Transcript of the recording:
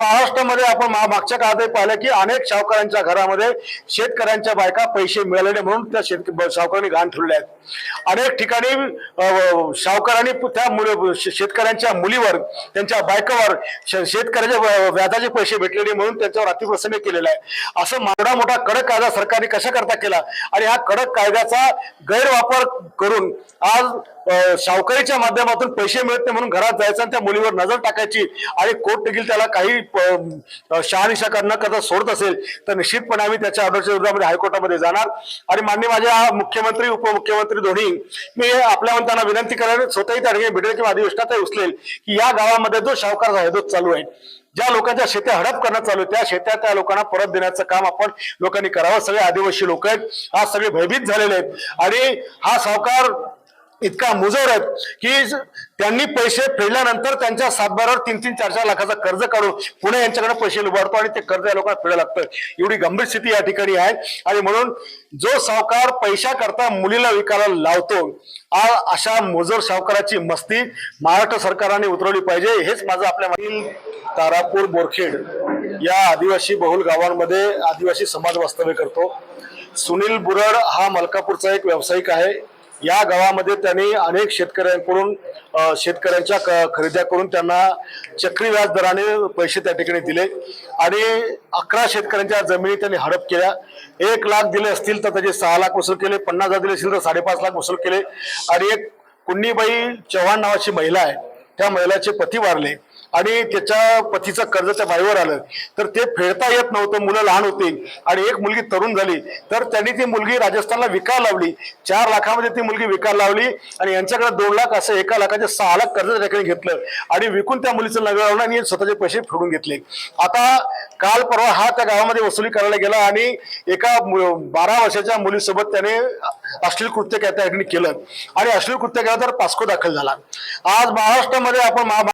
महाराष्ट्रामध्ये आपण मागच्या काळातही पाहिलं की अनेक सावकारांच्या घरामध्ये शेतकऱ्यांच्या बायका पैसे मिळाले नाही म्हणून त्या शेतक ब- सावकारांनी घाण ठेवले आहेत. अनेक ठिकाणी सावकारांनी पु- त्या मुली शे- शेतकऱ्यांच्या मुलीवर त्यांच्या बायकावर श- शेतकऱ्याच्या व्याजाचे पैसे भेटले नाही म्हणून त्यांच्यावर अतिप्रसन्न केलेला आहे. असं मोठा मोठा कडक कायदा सरकारने कशा करता केला? आणि हा कडक कायद्याचा गैरवापर करून आज सावकारीच्या माध्यमातून पैसे मिळत नाही म्हणून घरात जायचं आणि त्या मुलीवर नजर टाकायची आणि कोर्ट देखील त्याला काही शहानिशा करणं करता सोडत असेल तर निश्चितपणे आम्ही त्याच्या ऑर्डरच्या विरोधामध्ये हायकोर्टामध्ये जाणार. आणि मान्य माझ्या मुख्यमंत्री उपमुख्यमंत्री दोन्ही मी आपल्या म्हणताना विनंती करेन स्वतःही त्या ठिकाणी भेटेल किंवा अधिवेशनातही उचलेल की या गावामध्ये जो सावकार आहे तो चालू आहे ज्या लोकांच्या शेत्या हडप करणं चालू आहे त्या शेत्या त्या लोकांना परत देण्याचं काम आपण लोकांनी करावं. सगळे आदिवासी लोक आहेत. आज सगळे भयभीत झालेले आहेत. आणि हा सावकार इतका मुजोर की त्यांनी पैसे फेडल्यानंतर त्यांच्या सातबारावर तीन तीन चार चार लाखाचं कर्ज काढून पुणे यांच्याकडे पैसे लुबाडतो आणि ते कर्ज या लोकांना फेडावं लागतं एवढी गंभीर स्थिती या ठिकाणी आहे. आणि म्हणून जो सावकार पैशाकरता मुलीला विकायला लावतो आ- अशा मुजोर सावकाराची मस्ती महाराष्ट्र सरकारने उतरवली पाहिजे. हेच माझं आपल्या मागील तारापूर बोरखेड या आदिवासी बहुल गावांमध्ये आदिवासी समाज वास्तव्य करतो. सुनील बुरड हा मलकापूरचा एक व्यावसायिक आहे. या गावामध्ये त्यांनी अनेक शेतकऱ्यांकडून शेतकऱ्यांच्या क- खरेद्या करून त्यांना चक्री व्याज दराने पैसे त्या ठिकाणी दिले आणि अकरा शेतकऱ्यांच्या जमिनी त्यांनी हडप केल्या. एक लाख दिले असतील तर त्याचे सहा लाख वसूल केले पन्नास हजार दिले असतील तर साडेपाच लाख वसूल केले. आणि एक कुंडीबाई चव्हाण नावाची महिला आहे त्या महिलाचे पती वारले. आणि त्याच्या पतीचं कर्ज त्या बाईवर आलं. तर ते फेडता येत नव्हतं मुलं लहान होती. आणि एक मुलगी तरुण झाली. तर त्यांनी ती मुलगी राजस्थानला विकायला लावली. चार लाखामध्ये ती मुलगी विकायला लावली. आणि यांच्याकडे दोन लाख असं एका लाखाचे सहा लाख कर्ज त्या ठिकाणी घेतलं. आणि विकून त्या मुलीचं लग्न लावलं आणि स्वतःचे पैसे फेडून घेतले. आता काल परवा हा त्या गावामध्ये वसुली करायला गेला आणि एका बारा वर्षाच्या मुलीसोबत त्याने अश्लील कृत्य त्या ठिकाणी केलं. आणि अश्लील कृत्य केलं तर पास्को दाखल झाला. आज महाराष्ट्रामध्ये आपण महा-